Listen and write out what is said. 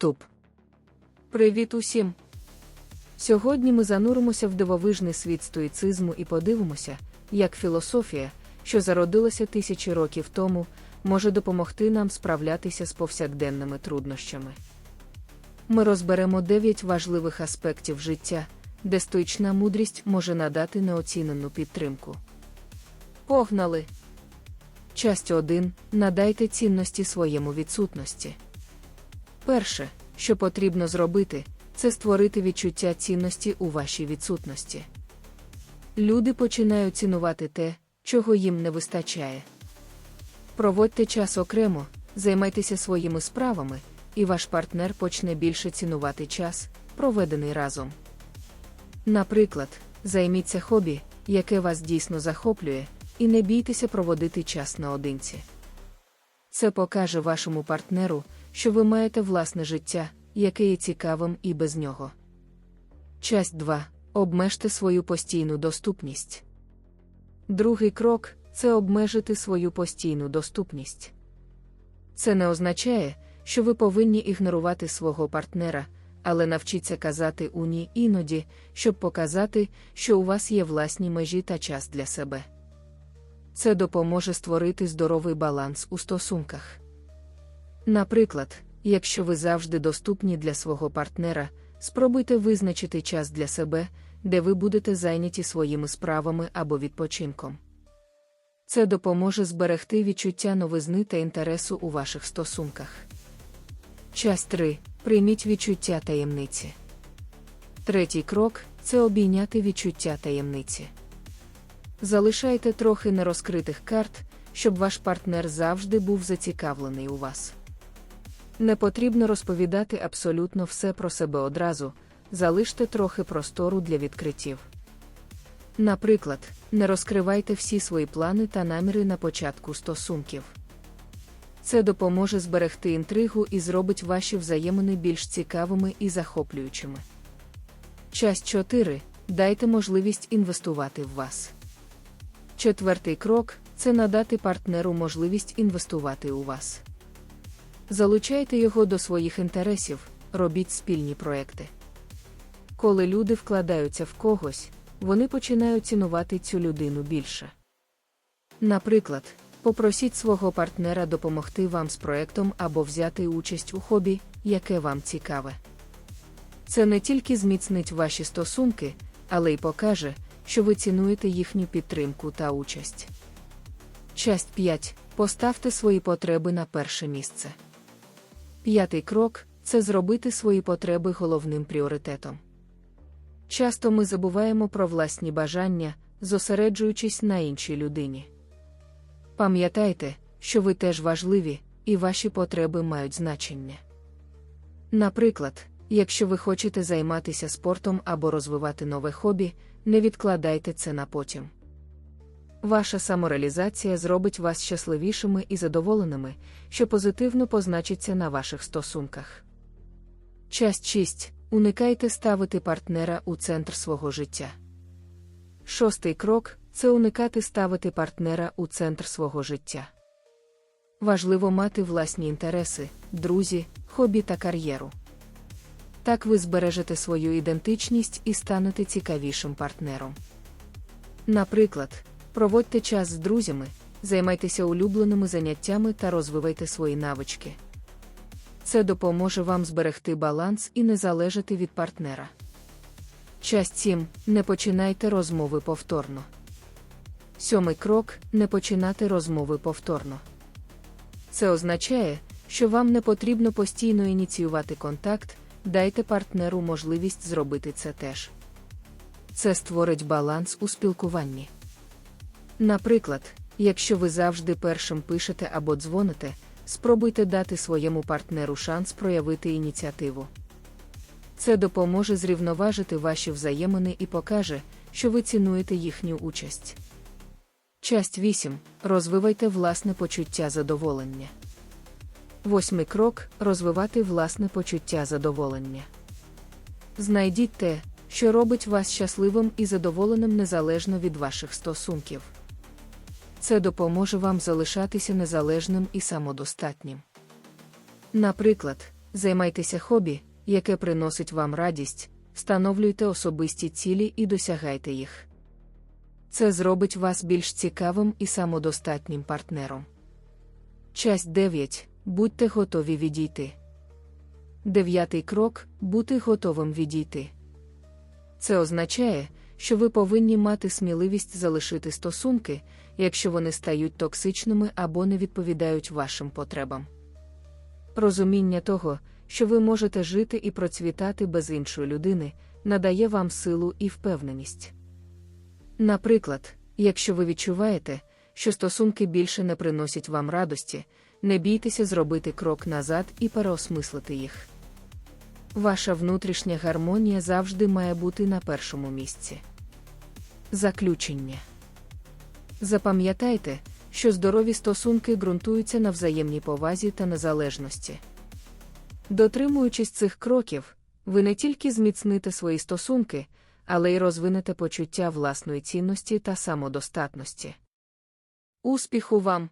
Вступ. Привіт усім! Сьогодні ми зануримося в дивовижний світ стоїцизму і подивимося, як філософія, що зародилася тисячі років тому, може допомогти нам справлятися з повсякденними труднощами. Ми розберемо дев'ять важливих аспектів життя, де стоїчна мудрість може надати неоцінену підтримку. Погнали! Часть 1. Надайте цінності своєму відсутності. Перше, що потрібно зробити, це створити відчуття цінності у вашій відсутності. Люди починають цінувати те, чого їм не вистачає. Проводьте час окремо, займайтеся своїми справами, і ваш партнер почне більше цінувати час, проведений разом. Наприклад, займіться хобі, яке вас дійсно захоплює, і не бійтеся проводити час наодинці. Це покаже вашому партнеру, що ви маєте власне життя, яке є цікавим і без нього. Часть 2. Обмежте свою постійну доступність. Другий крок це обмежити свою постійну доступність. Це не означає, що ви повинні ігнорувати свого партнера, але навчіться казати у ні іноді, щоб показати, що у вас є власні межі та час для себе. Це допоможе створити здоровий баланс у стосунках. Наприклад, якщо ви завжди доступні для свого партнера, спробуйте визначити час для себе, де ви будете зайняті своїми справами або відпочинком. Це допоможе зберегти відчуття новизни та інтересу у ваших стосунках. Часть 3. Прийміть відчуття таємниці. Третій крок це обійняти відчуття таємниці. Залишайте трохи нерозкритих карт, щоб ваш партнер завжди був зацікавлений у вас. Не потрібно розповідати абсолютно все про себе одразу, залиште трохи простору для відкриттів. Наприклад, не розкривайте всі свої плани та наміри на початку стосунків. Це допоможе зберегти інтригу і зробить ваші взаємини більш цікавими і захоплюючими. Часть 4. Дайте можливість інвестувати в вас. Четвертий крок це надати партнеру можливість інвестувати у вас. Залучайте його до своїх інтересів, робіть спільні проекти. Коли люди вкладаються в когось, вони починають цінувати цю людину більше. Наприклад, попросіть свого партнера допомогти вам з проектом або взяти участь у хобі, яке вам цікаве. Це не тільки зміцнить ваші стосунки, але й покаже, що ви цінуєте їхню підтримку та участь. Часть 5. Поставте свої потреби на перше місце. П'ятий крок це зробити свої потреби головним пріоритетом. Часто ми забуваємо про власні бажання, зосереджуючись на іншій людині. Пам'ятайте, що ви теж важливі, і ваші потреби мають значення. Наприклад, якщо ви хочете займатися спортом або розвивати нове хобі, не відкладайте це на потім. Ваша самореалізація зробить вас щасливішими і задоволеними, що позитивно позначиться на ваших стосунках. Часть 6. Уникайте ставити партнера у центр свого життя. Шостий крок це уникати ставити партнера у центр свого життя. Важливо мати власні інтереси, друзі, хобі та кар'єру. Так ви збережете свою ідентичність і станете цікавішим партнером. Наприклад, проводьте час з друзями, займайтеся улюбленими заняттями та розвивайте свої навички. Це допоможе вам зберегти баланс і не залежати від партнера. Часть 7. Не починайте розмови повторно. Сьомий крок не починати розмови повторно. Це означає, що вам не потрібно постійно ініціювати контакт, дайте партнеру можливість зробити це теж. Це створить баланс у спілкуванні. Наприклад, якщо ви завжди першим пишете або дзвоните, спробуйте дати своєму партнеру шанс проявити ініціативу. Це допоможе зрівноважити ваші взаємини і покаже, що ви цінуєте їхню участь. Часть 8. Розвивайте власне почуття задоволення. Восьмий крок розвивати власне почуття задоволення. Знайдіть те, що робить вас щасливим і задоволеним незалежно від ваших стосунків. Це допоможе вам залишатися незалежним і самодостатнім. Наприклад, Займайтеся хобі, яке приносить вам радість, встановлюйте особисті цілі і досягайте їх. Це зробить вас більш цікавим і самодостатнім партнером. Часть 9. Будьте готові відійти. Дев'ятий крок бути готовим відійти. Це означає, що ви повинні мати сміливість залишити стосунки, якщо вони стають токсичними або не відповідають вашим потребам. Розуміння того, що ви можете жити і процвітати без іншої людини, надає вам силу і впевненість. Наприклад, якщо ви відчуваєте, що стосунки більше не приносять вам радості, не бійтеся зробити крок назад і переосмислити їх. Ваша внутрішня гармонія завжди має бути на першому місці. Заключення. Запам'ятайте, що здорові стосунки ґрунтуються на взаємній повазі та незалежності. Дотримуючись цих кроків, ви не тільки зміцните свої стосунки, але й розвинете почуття власної цінності та самодостатності. Успіху вам!